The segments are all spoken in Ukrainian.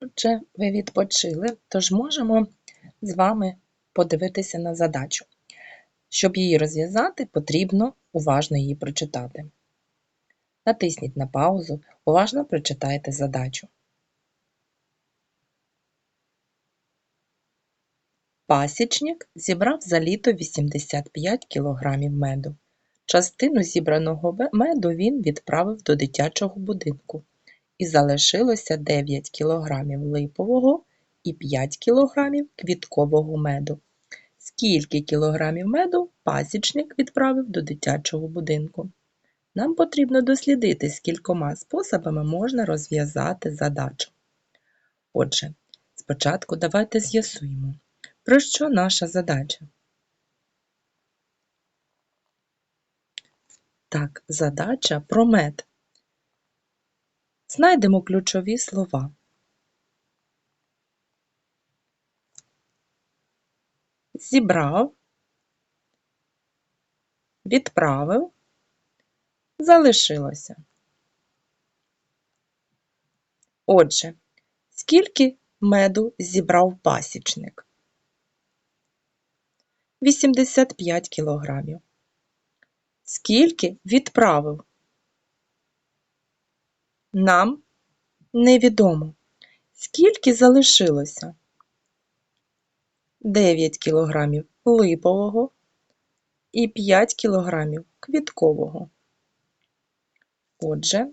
Отже, ви відпочили, тож можемо з вами подивитися на задачу. Щоб її розв'язати, потрібно уважно її прочитати. Натисніть на паузу, уважно прочитайте задачу. Пасічник зібрав за літо 85 кг меду. Частину зібраного меду він відправив до дитячого будинку і залишилося 9 кг липового і 5 кг квіткового меду. Скільки кілограмів меду пасічник відправив до дитячого будинку? Нам потрібно дослідити, скількома способами можна розв'язати задачу. Отже, спочатку давайте з'ясуємо, про що наша задача. Так, задача про мед. Знайдемо ключові слова. Зібрав, відправив, залишилося. Отже, скільки меду зібрав пасічник? 85 кілограмів. Скільки відправив? Нам невідомо. Скільки залишилося? 9 кілограмів липового і 5 кілограмів квіткового. Отже,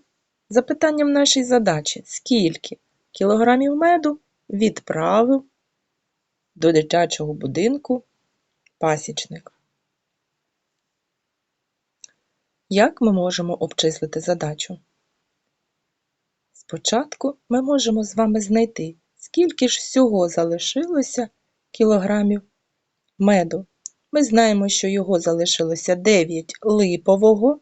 запитанням нашої задачі, скільки кілограмів меду відправив до дитячого будинку пасічник? Як ми можемо обчислити задачу? Спочатку ми можемо з вами знайти, скільки ж всього залишилося кілограмів меду. Ми знаємо, що його залишилося 9 липового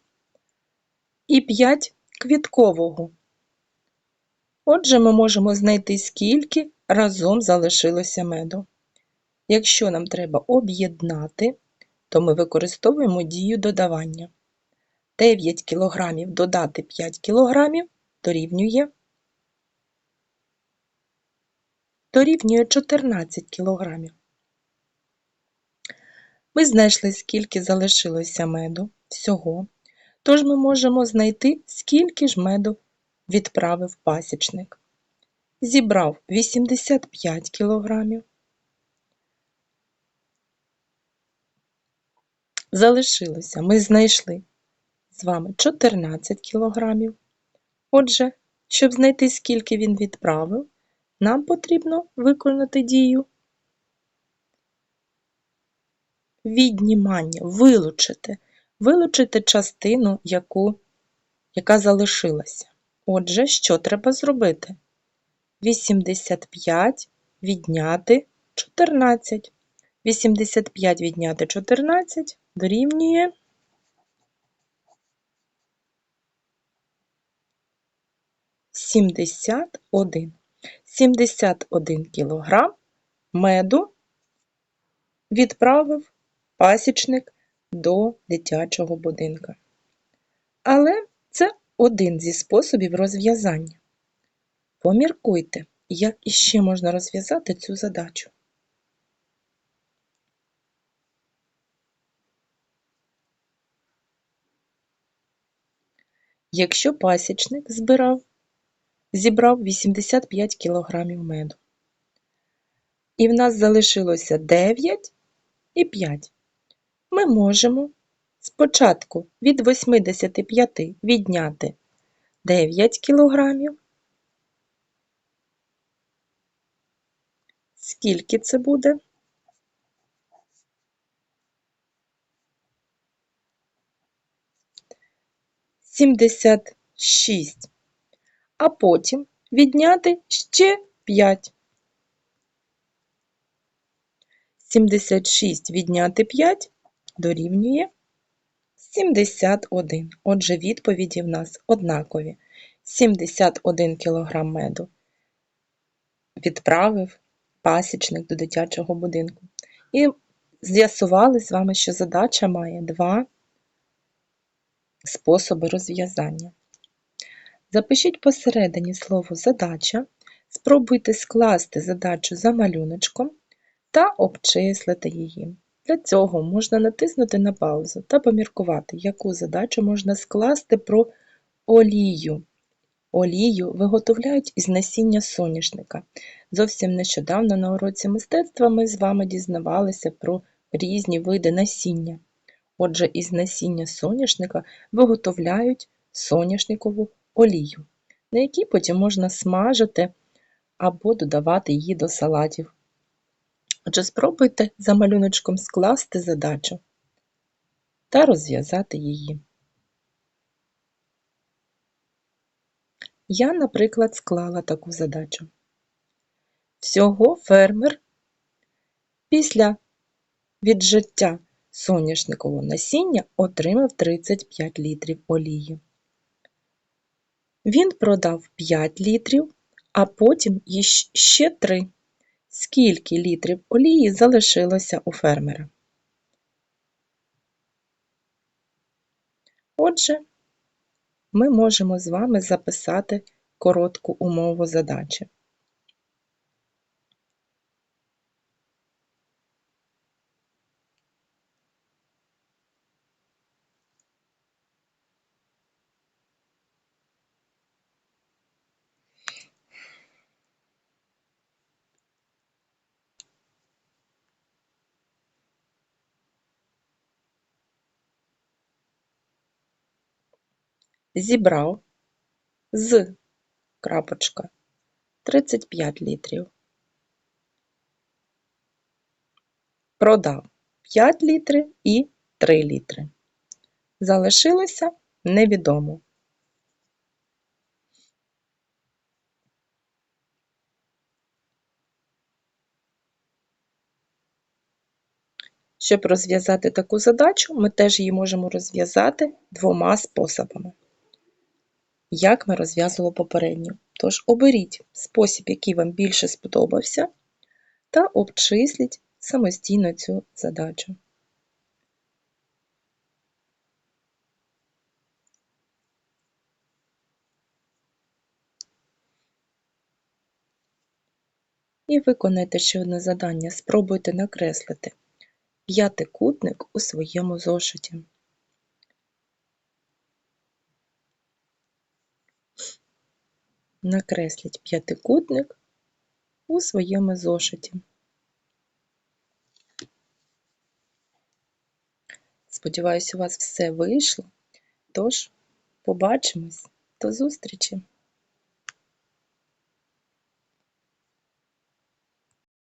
і 5 квіткового. Отже, ми можемо знайти, скільки разом залишилося меду. Якщо нам треба об'єднати, то ми використовуємо дію додавання. 9 кг додати 5 кг дорівнює дорівнює 14 кг. Ми знайшли, скільки залишилося меду всього, тож ми можемо знайти, скільки ж меду відправив пасічник. Зібрав 85 кг. Залишилося, ми знайшли з вами 14 кг. Отже, щоб знайти, скільки він відправив, нам потрібно виконати дію віднімання, вилучити, вилучити частину, яку, яка залишилася. Отже, що треба зробити? 85 відняти 14. 85 відняти 14 дорівнює 71. 71 кілограм меду відправив пасічник до дитячого будинка. Але це один зі способів розв'язання. Поміркуйте, як іще можна розв'язати цю задачу. Якщо пасічник збирав зібрав 85 кілограмів меду. І в нас залишилося 9 і 5. Ми можемо спочатку від 85 відняти 9 кілограмів. Скільки це буде? Сімдесят шість а потім відняти ще 5. 76 відняти 5 дорівнює 71. Отже, відповіді в нас однакові. 71 кг меду відправив пасічник до дитячого будинку. І з'ясували з вами, що задача має два способи розв'язання. Запишіть посередині слово задача Спробуйте скласти задачу за малюночком та обчислити її. Для цього можна натиснути на паузу та поміркувати, яку задачу можна скласти про олію. Олію виготовляють із насіння соняшника. Зовсім нещодавно на уроці мистецтва ми з вами дізнавалися про різні види насіння. Отже, із насіння соняшника виготовляють соняшникову олію, на якій потім можна смажити або додавати її до салатів. Отже, спробуйте за малюночком скласти задачу та розв'язати її. Я, наприклад, склала таку задачу. Всього фермер після віджиття соняшникового насіння отримав 35 літрів олії. Він продав 5 літрів, а потім ще 3. Скільки літрів олії залишилося у фермера? Отже, ми можемо з вами записати коротку умову задачі. Зібрав з крапочка 35 літрів, продав 5 літрів і 3 літри. Залишилося невідомо. Щоб розв'язати таку задачу, ми теж її можемо розв'язати двома способами як ми розв'язували попередню. Тож оберіть спосіб, який вам більше сподобався, та обчисліть самостійно цю задачу. І виконайте ще одне завдання. Спробуйте накреслити п'ятикутник у своєму зошиті. Накресліть п'ятикутник у своєму зошиті. Сподіваюсь, у вас все вийшло. Тож, побачимось, до зустрічі!